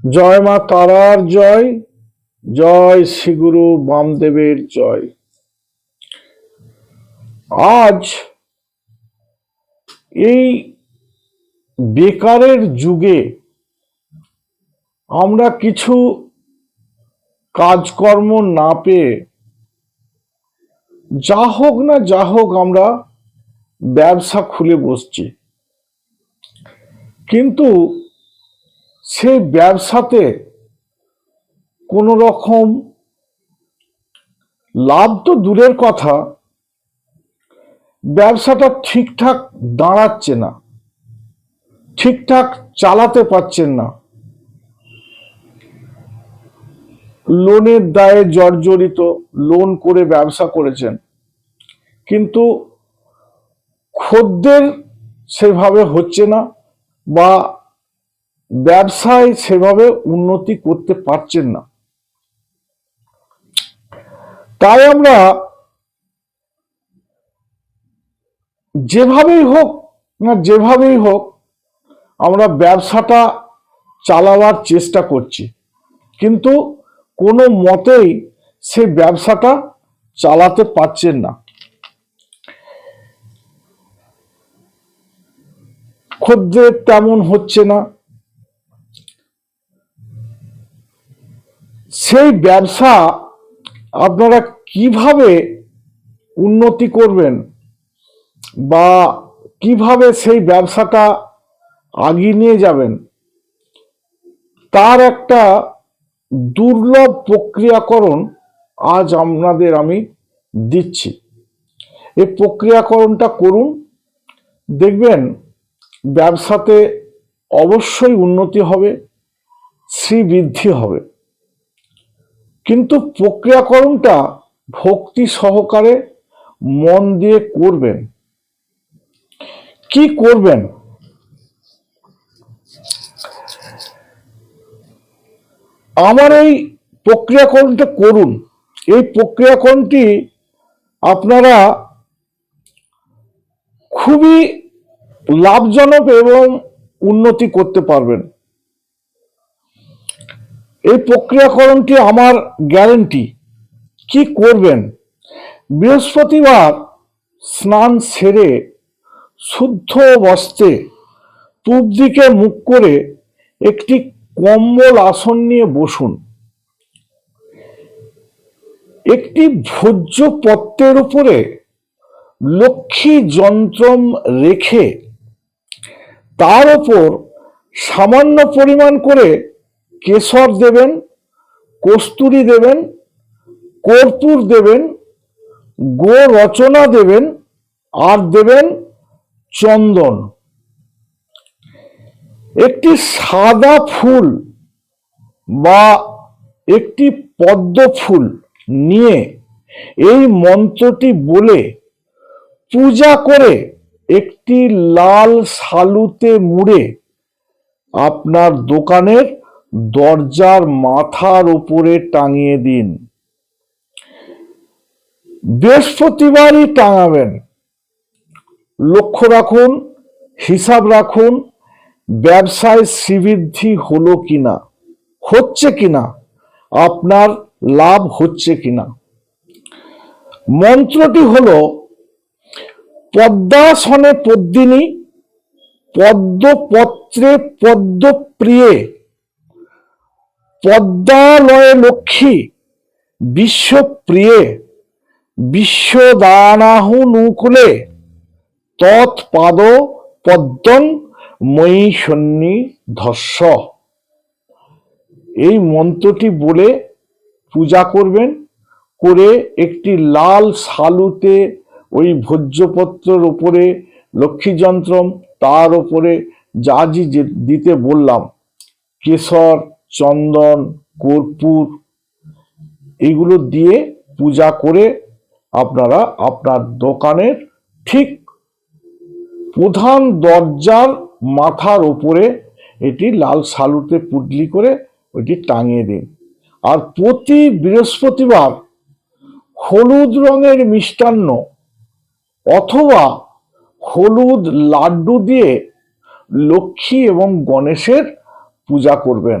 জয় মা তারার জয় জয় শ্রীগুরু বামদেবের জয়। আজ এই বেকারের যুগে আমরা কিছু কাজকর্ম না পেয়ে যা হোক না যা হোক আমরা ব্যবসা খুলে বসছি। কিন্তু সেই ব্যবসাতে কোনো রকম লাভ তো দূরের কথা, ব্যবসাটা ঠিকঠাক দাঁড়াচ্ছে না, ঠিকঠাক চালাতে পারছেন না। লোনের দায়ে জর্জরিত, লোন করে ব্যবসা করেছেন। কিন্তু খদ্দের সেভাবে হচ্ছে না বা ব্যবসায় সেভাবে উন্নতি করতে পারছেন না। তাই আমরা যেভাবেই হোক না যেভাবেই হোক, আমরা ব্যবসাটা চালাবার চেষ্টা করছি। কিন্তু কোনো মতেই সে ব্যবসাটা চালাতে পারছেন না। খদ্দের তেমন হচ্ছে না। সেই ব্যবসা আপনারা কীভাবে উন্নতি করবেন বা কীভাবে সেই ব্যবসাটা আগিয়ে নিয়ে যাবেন, তার একটা দুর্লভ প্রক্রিয়াকরণ আজ আপনাদের আমি দিচ্ছি। এই প্রক্রিয়াকরণটা করুন, দেখবেন ব্যবসাতে অবশ্যই উন্নতি হবে, শ্রীবৃদ্ধি হবে। কিন্তু প্রক্রিয়াকরণটা ভক্তি সহকারে মন দিয়ে করবেন। কি করবেন? আমার এই প্রক্রিয়াকরণটা করুন। এই প্রক্রিয়াকরণটি আপনারা খুবই লাভজনক এবং উন্নতি করতে পারবেন। এই প্রক্রিয়াকরণটি আমার গ্যারেন্টি। কি করবেন? বৃহস্পতিবার স্নান সেরে শুদ্ধ বস্ত্রে পূব দিকে মুখ করে একটি কম্বল আসন নিয়ে বসুন। একটি ভোজ্য পত্রের উপরে লক্ষ্মী যন্ত্রম রেখে তার ওপর সামান্য পরিমাণ করে কেশর দেবেন, কস্তুরি দেবেন, কর্পূর দেবেন গো রচনা দেবেন, আর দেবেন চন্দন। একটি সাদা ফুল বা একটি পদ্ম ফুল নিয়ে এই মন্ত্রটি বলে পূজা করে একটি লাল শালুতে মুড়ে আপনার দোকানের দরজার মাথার উপরে টাঙিয়ে দিন। বৃহস্পতিবারই টাঙাবেন। লক্ষ্য রাখুন, হিসাব রাখুন, ব্যবসায় শ্রীবৃদ্ধি হলো কিনা, হচ্ছে কিনা, আপনার লাভ হচ্ছে কিনা। মন্ত্রটি হলো, পদ্মাসনে পদ্মিনী, পদ্মপত্রে পদ্মপ্রিয়ে পদ্মালয়ে লক্ষ্মী, বিশ্বপ্রিয়ে, বিশ্বদানাহু নুকুলে, তৎপাদ পদ্মন ময়ী সন্নি ধস্য এই মন্ত্রটি বলে পূজা করবেন, করে একটি লাল শালুতে ওই ভোজ্যপত্রের ওপরে লক্ষ্মী যন্ত্রম, তার ওপরে যা দিতে বললাম, কেশর চন্দন, কর্পূর, এগুলো দিয়ে পূজা করে আপনারা আপনার দোকানের ঠিক প্রধান দরজার মাথার ওপরে এটি লাল সালুতে পুডলি করে ওইটি টাঙিয়ে দিন। আর প্রতি বৃহস্পতিবার হলুদ রঙের মিষ্টান্ন অথবা হলুদ লাড্ডু দিয়ে লক্ষ্মী এবং গণেশের পূজা করবেন।